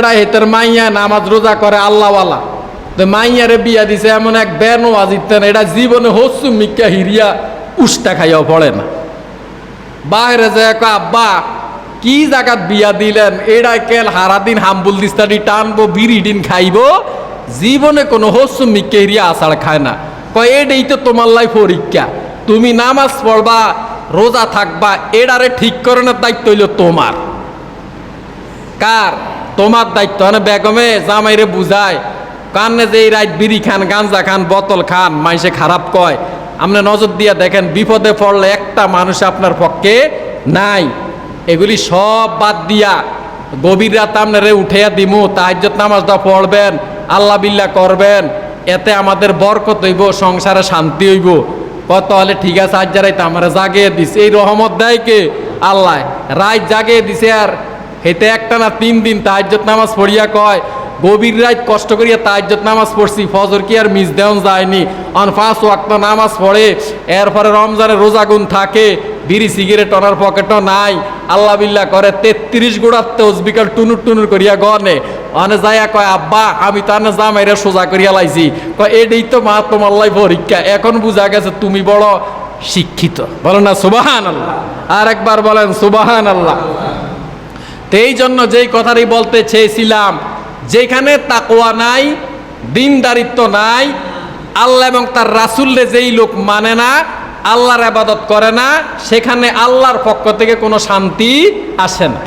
এটা হেতের মাইয়া নামাজ রোজা করে আল্লাহওয়ালা। তো মাইয়ারে বিয়া দিছে এমন এক বেন ওয়াজিতেন এটা জীবনে হচ্ছু মিক্কা হিরিয়া উষ্টা খাইয়াও পড়ে না। বাইরে যে আব্বা, কি জায়গাত বিয়া দিলেন? এডা কেল হারাদিন হাম্বুল দিস্তাডি টানবো, বিড়ি ডিন খাইবো? জীবনে কোনো হস্য মিকেরিয়া আষাঢ় খায় না। কয় এটাই তো তোমার লাই পরীক্ষা। তুমি নামাজ পড়বা, রোজা থাকবা, এডারে ঠিক করানোর দায়িত্ব হইল তোমার। কার? তোমার দায়িত্ব মানে বেগমে জামাইরে বুঝায়। কানে যে রাত বিড়ি খান, গাঞ্জা খান, বোতল খান, মাইসে খারাপ কয়। আপনি নজর দিয়া দেখেন, বিপদে পড়লে একটা মানুষ আপনার পক্ষে নাই। এগুলি সব বাদ দিয়া গভীর রাত আপনারে উঠেয়া দিমু তাহাজ্জত নামাজটা পড়বেন, আল্লাহ বিল্লাহ করবেন। এতে আমাদের বরকত হইব, সংসারে শান্তি হইব। কত হলে ঠিক আছে, আজ যারাই তো আমার জাগিয়ে দিছে, এই রহমত দেয় কে? আল্লাহ রাত জাগিয়ে দিছে আর হেতে একটা না তিন দিন তাহাজ্জত নামাজ পড়িয়া কয়, গভীর রাত কষ্ট করিয়া তাহাজ্জত নামাজ পড়ছি, ফজর কি আর মিস দেওয়া যায়নি। অন পাঁচ ওয়াক্ত নামাজ পড়ে, এরপরে রমজানের রোজাগুন থাকে, বিড়ি সিগারেট ওনার পকেটও নাই। আল্লাহ বিল্লাহ করে, তেত্রিশ গোড়ার তসবিকাল টুনুর টুনুর করিয়া গনে। অনে যাইয়া কয়, আব্বা, আমি তো আনে জামাইরে সোজা করিয়া লাইছি। কয় এটাই তো মা, তোমার লাই পরীক্ষা। এখন বুঝা গেছে তুমি বড় শিক্ষিত। বলো না সুবাহান আল্লাহ আর একবার বলেন সুবাহান আল্লাহ এই জন্য যেই কথাটি বলতে চেয়েছিলাম, যেখানে তাকোয়া নাই দিনদারিত্ব নাই, আল্লাহ এবং তার রাসুল্লে যেই লোক মানে না, আল্লাহর আবাদত করে না, সেখানে আল্লাহর পক্ষ থেকে কোনো শান্তি আসে না।